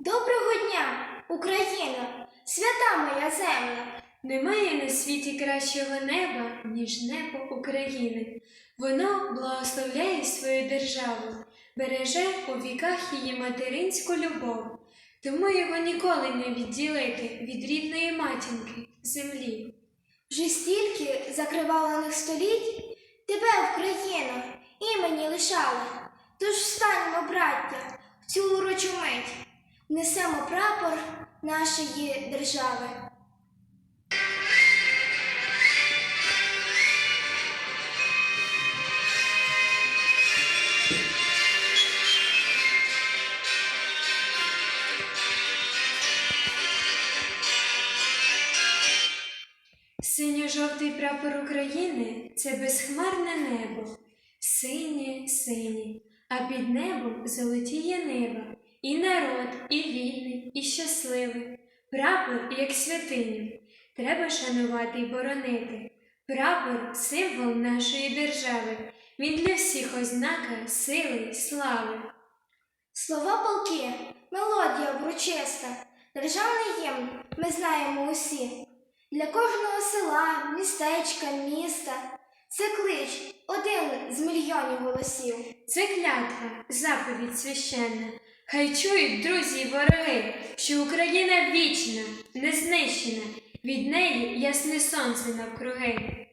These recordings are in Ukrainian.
Доброго дня, Україно, свята моя земля. Немає на світі кращого неба, ніж небо України. Воно благословляє свою державу, береже у віках її материнську любов, тому його ніколи не відділити від рідної матінки землі. Вже стільки закривалених століть тебе, Україно, імені лишали. Тож встаньмо, браття, в цю урочу мить, несемо прапор нашої держави. Синьо-жовтий прапор України це безхмарне небо, синє, синє, а під небом золотіє неба, і народ, і вільний, і щасливий. Прапор, як святиню, треба шанувати й боронити. Прапор символ нашої держави. Він для всіх ознака сили слави. Слова полки, мелодія врочиста, державний гімн ми знаємо усі. Для кожного села, містечка, міста це клич один з мільйонів голосів. Це клятва, заповідь священна. Хай чують друзі й вороги, що Україна вічна, незнищена, від неї ясне сонце навкруги.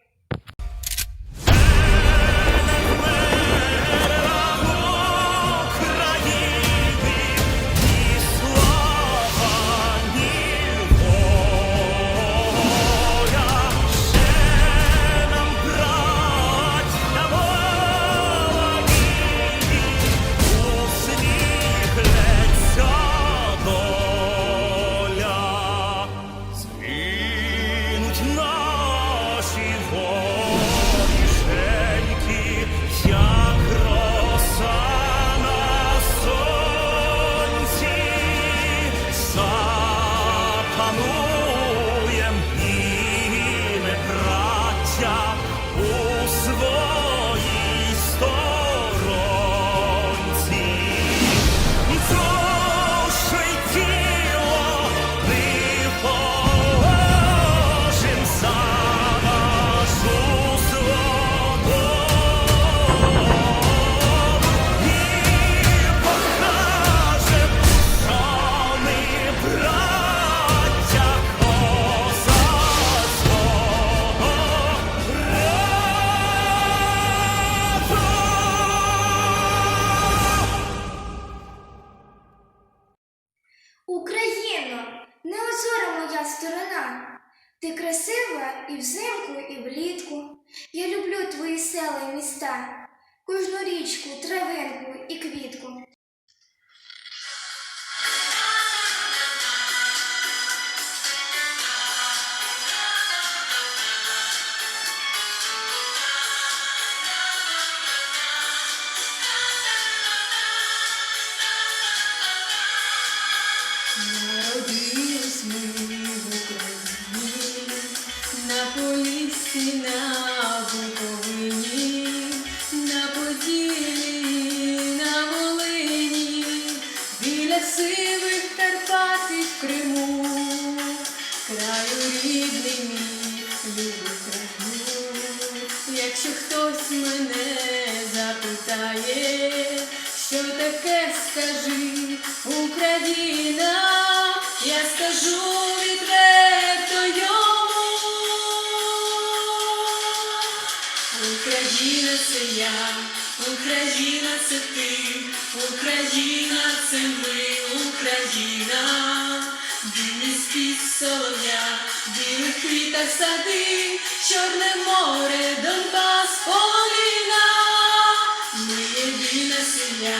Браття, і квітку. Народились ми в Україні, на Поліссі, на Україна це я, Україна це ти, Україна це ми, Україна, білий спів солов'я, білих квітах сади, Чорне море, Донбас, Поліна, ми єдина сім'я,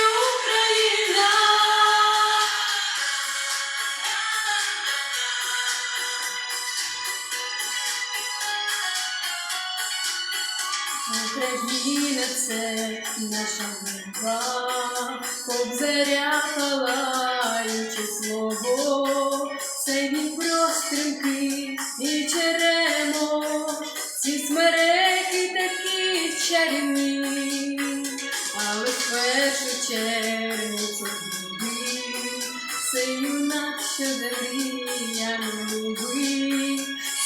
Україна це наша мова, кобзаря палаючи свого, цей Дніпро стрімкий і черемо, ці смереки такі чарівні, але в першу чергу це любий, це юнак, що загріє любий,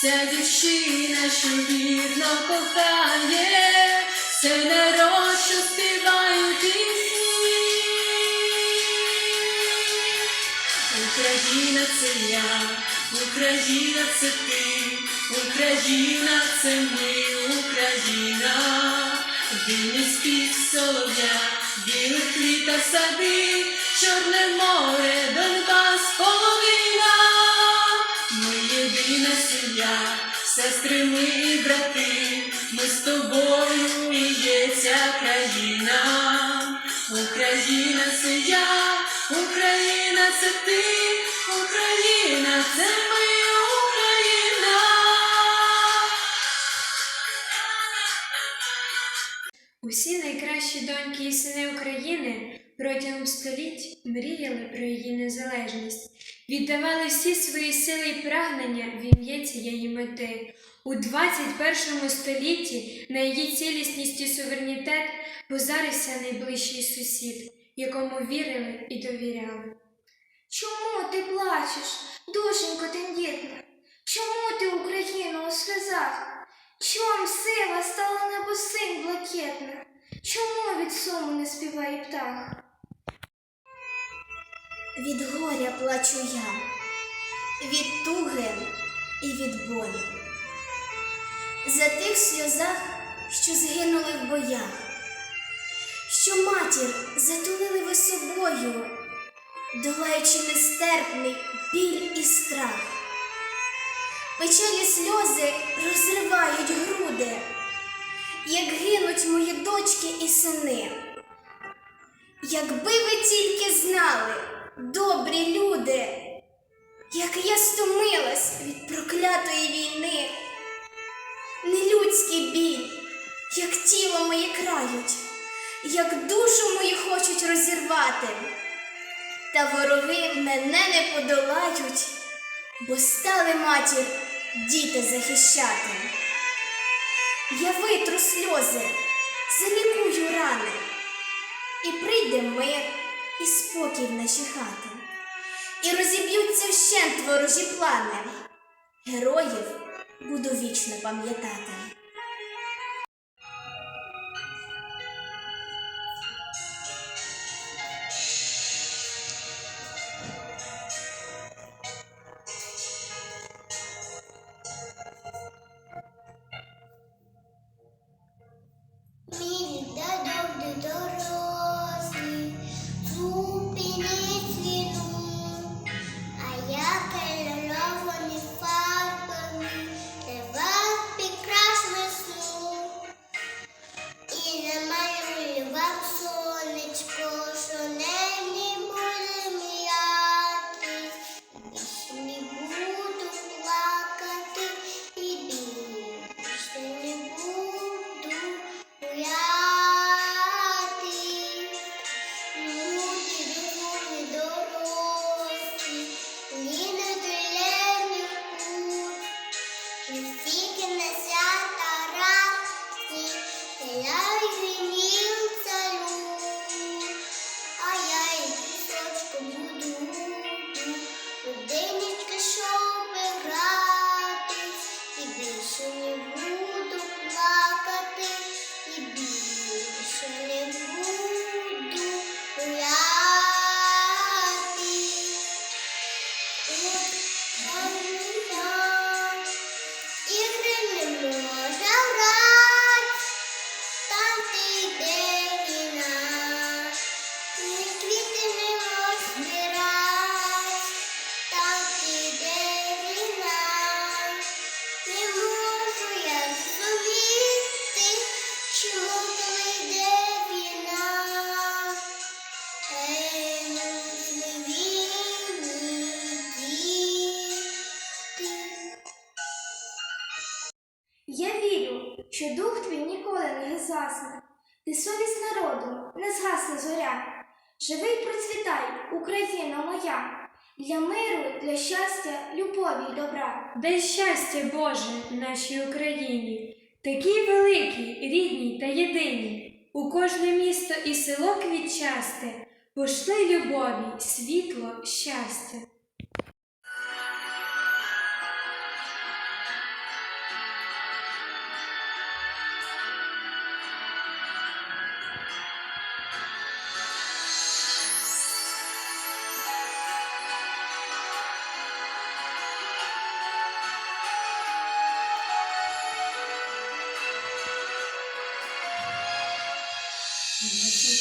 ця дівчина, що вірно кохає, це народ, що співає пісні. Україна це я, Україна це ти, Україна це ми, Україна, вільний спів солов'я, білих квіта сади, Чорне море, Донбас, половина, сім'я, сестри ми і брати, ми з тобою і є ця країна, Україна це я, Україна це ти, Україна це ми, Україна. Усі найкращі доньки і сини України протягом століть мріяли про її незалежність, віддавали всі свої сили і прагнення в ім'я цієї мети. У 21 столітті на її цілісність і суверенітет позарився найближчий сусід, якому вірили і довіряли. Чому ти плачеш, душенько тендітна? Чому ти Україну у сльозах? Чом сива стала небосинь блакитна? Чому від суму не співає птах? Від горя плачу я, від туги і від болю. За тих сльозах, що згинули в боях, що матір затулили ви собою, долаючи нестерпний біль і страх. Печалі сльози розривають груди, як гинуть мої дочки і сини. Якби ви тільки знали, добрі люди, як я стомилась від проклятої війни, нелюдський біль, як тіло моє крають, як душу мою хочуть розірвати, та вороги мене не подолають, бо стали матір діти захищати. Я витру сльози, залікую рани. І прийде мир і спокій в наші хати, і розіб'ються вщент ворожі плани. Героїв буду вічно пам'ятати. Мій дадок дорослі, tudo, tudo, Я вірю, що дух твій ніколи не засне, ти совість народу, не згасне зоря. Живи й процвітай, Україна моя, для миру, для щастя, любові й добра. Дай щастя, Боже, нашій Україні, такій великій, рідній та єдиній. У кожне місто і село квітчасте, пошли любові, світло, щастя.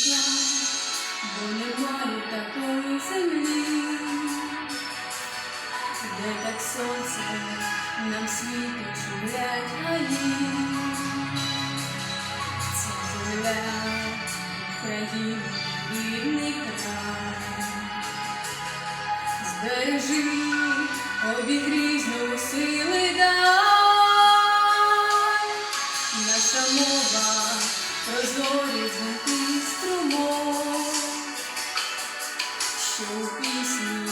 Шукай, бо немає такої землі, де так сонце нам світить шумлять гаї. Ця земля України рідний край. Збережи, обігрій знову сили дай. Наша мова прозорі звуки струмок, що у пісні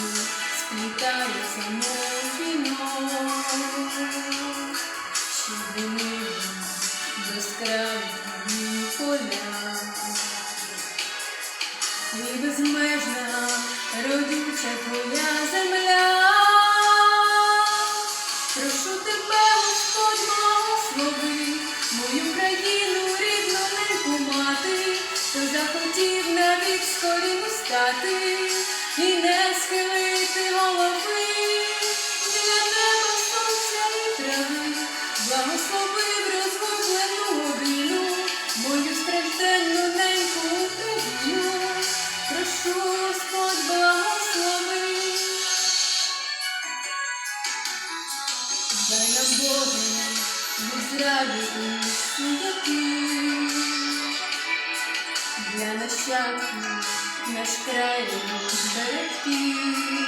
сплітаються мов вінок, що винили безкрайні поля. І безмежна родюча твоя земля. Прошу тебе, Господь, благослови мою країну, хто захотів навіть коліну стати і не схилити голови для наш край зберегти.